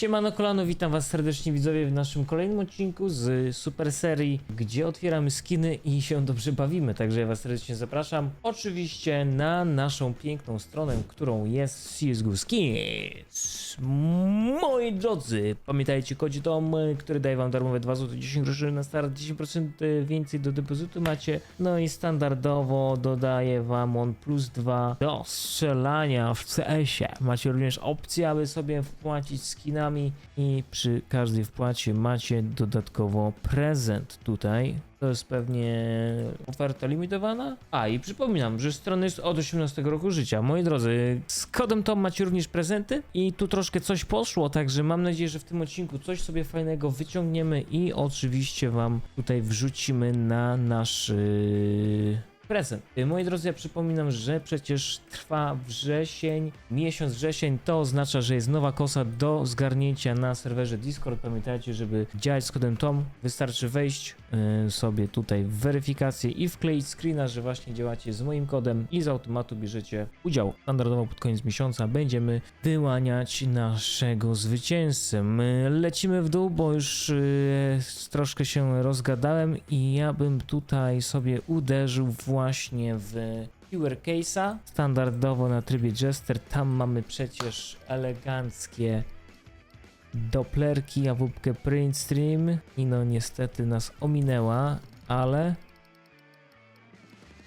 Siemano kolano, witam was serdecznie widzowie w naszym kolejnym odcinku z super serii, gdzie otwieramy skiny i się dobrze bawimy, także ja was serdecznie zapraszam. Oczywiście na naszą piękną stronę, którą jest CSGO Skins. Moi drodzy, pamiętajcie kodzi dom, który daje wam darmowe 2 zł 10 groszy na start, 10% więcej do depozytu macie, no i standardowo dodaje wam on plus 2 do strzelania w CS-ie. Macie również opcję, aby sobie wpłacić skinami i przy każdej wpłacie macie dodatkowo prezent tutaj. To jest pewnie oferta limitowana. A i przypominam, że strona jest od 18 roku życia. Moi drodzy, z kodem TOM macie również prezenty i tu troszkę coś poszło, także mam nadzieję, że w tym odcinku coś sobie fajnego wyciągniemy i oczywiście wam tutaj wrzucimy na nasz yy, prezent. Y, Moi drodzy, ja przypominam, że przecież trwa wrzesień, miesiąc wrzesień, to oznacza, że jest nowa kosa do zgarnięcia na serwerze Discord. Pamiętajcie, żeby działać z kodem TOM, wystarczy wejść y, sobie tutaj w weryfikację i wkleić screena, że właśnie działacie z moim kodem i z automatu bierzecie udział. Standardowo pod koniec miesiąca będziemy wyłaniać naszego zwycięzcę. My lecimy w dół, bo już y, troszkę się rozgadałem i ja bym tutaj sobie uderzył właśnie w Pure Case'a. Standardowo na trybie Jester. Tam mamy przecież eleganckie Dopplerki, awupkę Print Stream i no niestety nas ominęła, ale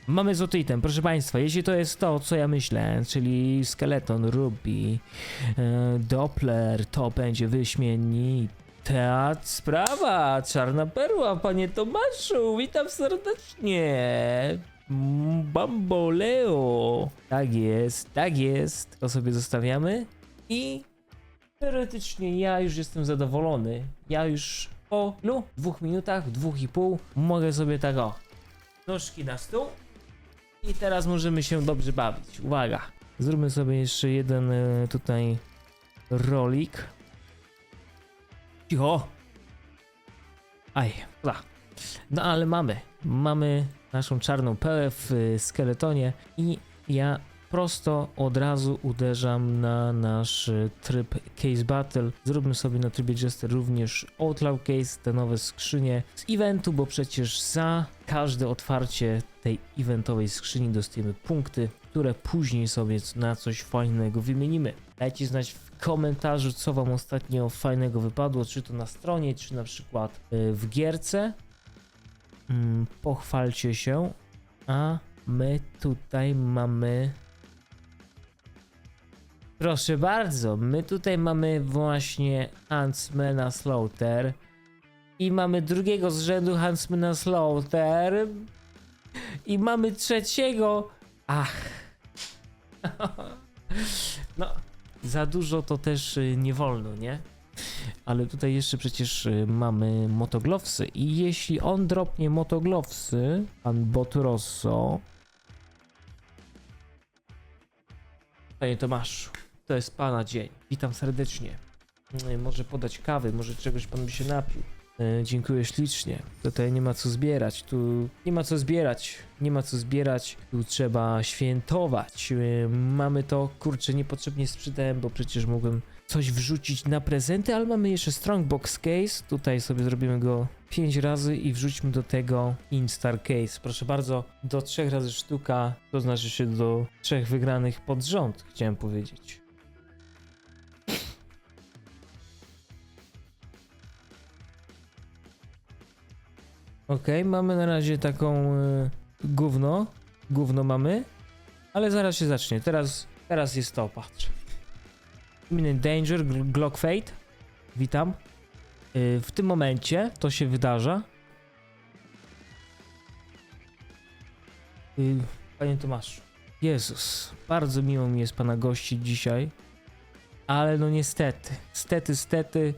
mamy złoty item, proszę Państwa, jeśli to jest to, co ja myślę, czyli skeleton, ruby, e, Doppler, to będzie wyśmienita sprawa, czarna perła, panie Tomaszu, witam serdecznie. Bamboleo. Tak jest, tak jest. To sobie zostawiamy i Teoretycznie ja już jestem zadowolony. Ja już po no, dwóch minutach, dwóch i pół mogę sobie tak o nóżki na stół i teraz możemy się dobrze bawić. Uwaga, zróbmy sobie jeszcze jeden e, tutaj rolik. Cicho. Aj, dobra. No ale mamy, mamy naszą czarną pełę w e, skeletonie i ja prosto od razu uderzam na nasz e, tryb Case Battle. Zróbmy sobie na trybie Jester również Outlaw Case, te nowe skrzynie z eventu, bo przecież za każde otwarcie tej eventowej skrzyni dostajemy punkty, które później sobie na coś fajnego wymienimy. Dajcie znać w komentarzu, co wam ostatnio fajnego wypadło, czy to na stronie, czy na przykład e, w gierce. Mm, Pochwalcie się, a my tutaj mamy Proszę bardzo, my tutaj mamy właśnie Huntsmana Slaughter i mamy drugiego z rzędu Huntsmana Slaughter i mamy trzeciego. Ach. No, za dużo to też y, nie wolno, nie? Ale tutaj jeszcze przecież y, mamy motoglowsy i jeśli on dropnie motoglowsy, pan Botrosso, Panie Tomaszu, to jest Pana dzień. Witam serdecznie. Mm, Może podać kawy, może czegoś Pan by się napił. E, dziękuję ślicznie. Tutaj nie ma co zbierać. Tu nie ma co zbierać. Nie ma co zbierać. Tu trzeba świętować. Mamy to, kurczę, niepotrzebnie sprzedałem, bo przecież mogłem coś wrzucić na prezenty, ale mamy jeszcze Strongbox Case. Tutaj sobie zrobimy go 5 razy i wrzućmy do tego Instar Case. Proszę bardzo, do 3 razy sztuka, to znaczy się do 3 wygranych pod rząd, chciałem powiedzieć. Okej, mamy na razie taką y, gówno. Gówno mamy, ale zaraz się zacznie. Teraz, teraz jest to, patrz. Imminent Danger, Gl- Glock Fate. Witam. Y, w tym momencie to się wydarza. Y, Panie Tomaszu. Jezus, bardzo miło mi jest pana gościć dzisiaj. Ale no niestety, stety, stety,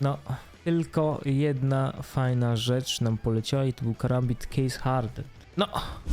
no tylko jedna fajna rzecz nam poleciała i to był karambit Case Harden. No,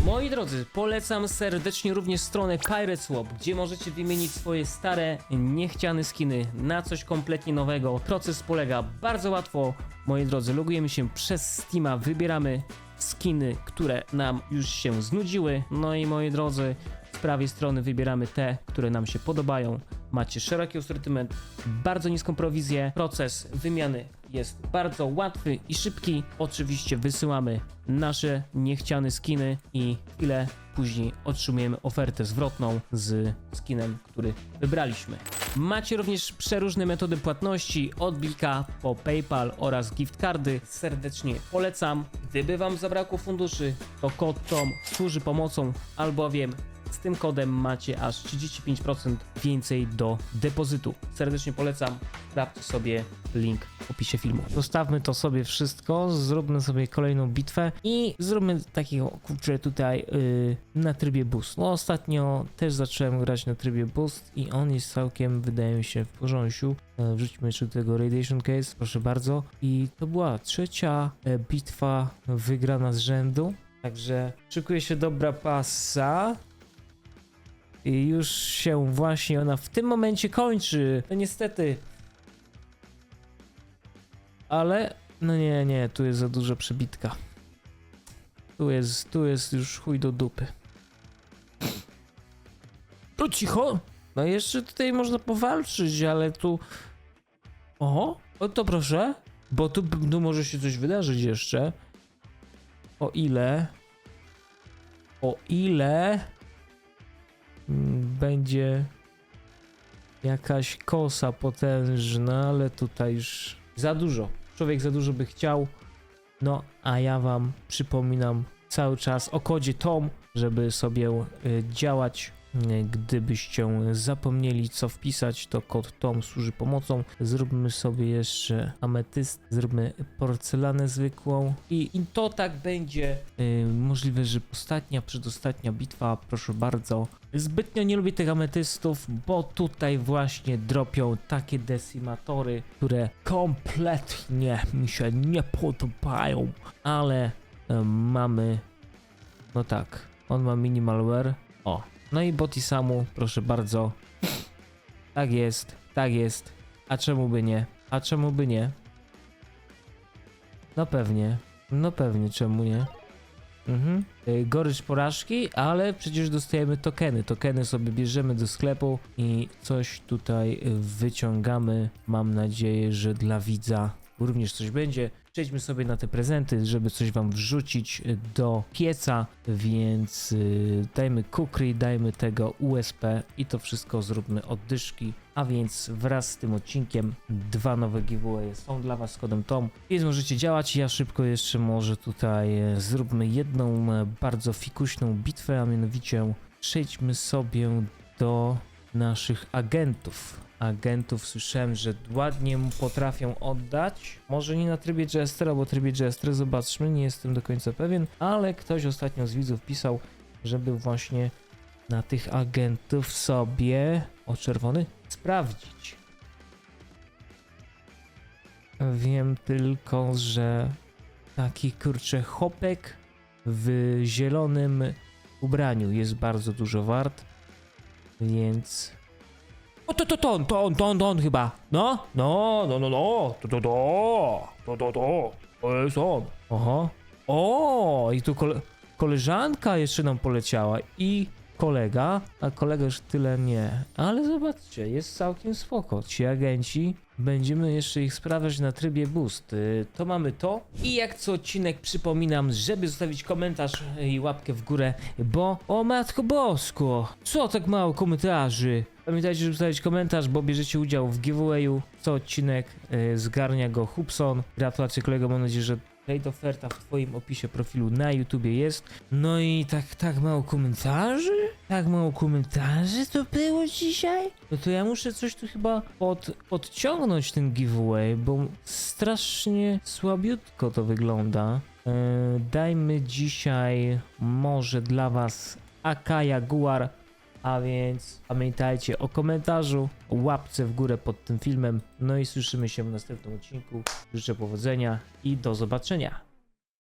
moi drodzy, polecam serdecznie również stronę Pirate Swap, gdzie możecie wymienić swoje stare, niechciane skiny na coś kompletnie nowego. Proces polega bardzo łatwo, moi drodzy, logujemy się przez Steama, wybieramy skiny, które nam już się znudziły. No i moi drodzy, z prawej strony wybieramy te, które nam się podobają. macie szeroki asortyment, bardzo niską prowizję, proces wymiany jest bardzo łatwy i szybki. Oczywiście wysyłamy nasze niechciane skiny i chwilę później otrzymujemy ofertę zwrotną z skinem, który wybraliśmy. Macie również przeróżne metody płatności od Blika po PayPal oraz gift cardy. Serdecznie polecam. Gdyby Wam zabrakło funduszy, to kod TOM służy pomocą, albowiem z tym kodem macie aż 35% więcej do depozytu. Serdecznie polecam. Sprawdźcie sobie link w opisie filmu. Zostawmy to sobie wszystko, zróbmy sobie kolejną bitwę i zróbmy takiego kurczę tutaj yy, na trybie boost. No ostatnio też zacząłem grać na trybie boost i on jest całkiem wydaje mi się w porządku. E, Wrzućmy jeszcze do tego Radiation Case, proszę bardzo. I to była trzecia e, bitwa wygrana z rzędu. Także szykuje się dobra pasa. I już się właśnie ona w tym momencie kończy. No niestety. Ale, no nie, nie, tu jest za dużo przebitka. Tu jest, tu jest już chuj do dupy. To cicho. No jeszcze tutaj można powalczyć, ale tu... O, o to proszę. Bo tu, tu może się coś wydarzyć jeszcze. O ile... O ile... Będzie jakaś kosa potężna, ale tutaj już za dużo. Człowiek za dużo by chciał. No, a ja wam przypominam cały czas o kodzie TOM, żeby sobie y, działać. Gdybyście zapomnieli co wpisać, to kod TOM służy pomocą. Zróbmy sobie jeszcze ametyst, zróbmy porcelanę zwykłą i, i to tak będzie y, możliwe, że ostatnia, przedostatnia bitwa, proszę bardzo. Zbytnio nie lubię tych ametystów, bo tutaj właśnie dropią takie decimatory, które kompletnie mi się nie podobają, ale y, mamy, no tak, on ma minimalware, o, no i Botisamu, proszę bardzo. Tak jest, tak jest. A czemu by nie? A czemu by nie? No pewnie, no pewnie, czemu nie? Mhm. Y, Gorycz porażki, ale przecież dostajemy tokeny. Tokeny sobie bierzemy do sklepu i coś tutaj wyciągamy. Mam nadzieję, że dla widza również coś będzie. Przejdźmy sobie na te prezenty, żeby coś wam wrzucić y, do pieca, więc y, dajmy kukry, dajmy tego USP i to wszystko zróbmy od dyszki. A więc wraz z tym odcinkiem dwa nowe giveawaye są dla was z kodem TOM, więc możecie działać. Ja szybko jeszcze może tutaj e, zróbmy jedną e, bardzo fikuśną bitwę, a mianowicie przejdźmy sobie do naszych agentów. Agentów słyszałem, że ładnie mu potrafią oddać. Może nie na trybie Jestera, bo trybie Jestera zobaczmy, nie jestem do końca pewien, ale ktoś ostatnio z widzów pisał, żeby właśnie na tych agentów sobie o czerwony sprawdzić. Wiem tylko, że taki kurczę chopek w zielonym ubraniu jest bardzo dużo wart, więc... O to to to on, to on, to on, to on chyba, no? No, no, no, no, to to to, to to to, to jest on. Oho. O, i tu kole koleżanka jeszcze nam poleciała i kolega, a kolega już tyle nie. Ale zobaczcie, jest całkiem spoko. Ci agenci, będziemy jeszcze ich sprawdzać na trybie boost. Y, To mamy to. I jak co odcinek przypominam, żeby zostawić komentarz i łapkę w górę, bo o matko bosko, co tak mało komentarzy? Pamiętajcie, żeby zostawić komentarz, bo bierzecie udział w giveawayu. Co odcinek y, zgarnia go Hubson. Gratulacje kolego, mam nadzieję, że trade oferta w twoim opisie profilu na YouTubie jest. No i tak, tak mało komentarzy? Tak mało komentarzy to było dzisiaj? No to ja muszę coś tu chyba pod, podciągnąć ten giveaway, bo strasznie słabiutko to wygląda. Yy, dajmy dzisiaj może dla was AK Jaguar, a więc pamiętajcie o komentarzu, o łapce w górę pod tym filmem. No i słyszymy się w następnym odcinku. Życzę powodzenia i do zobaczenia.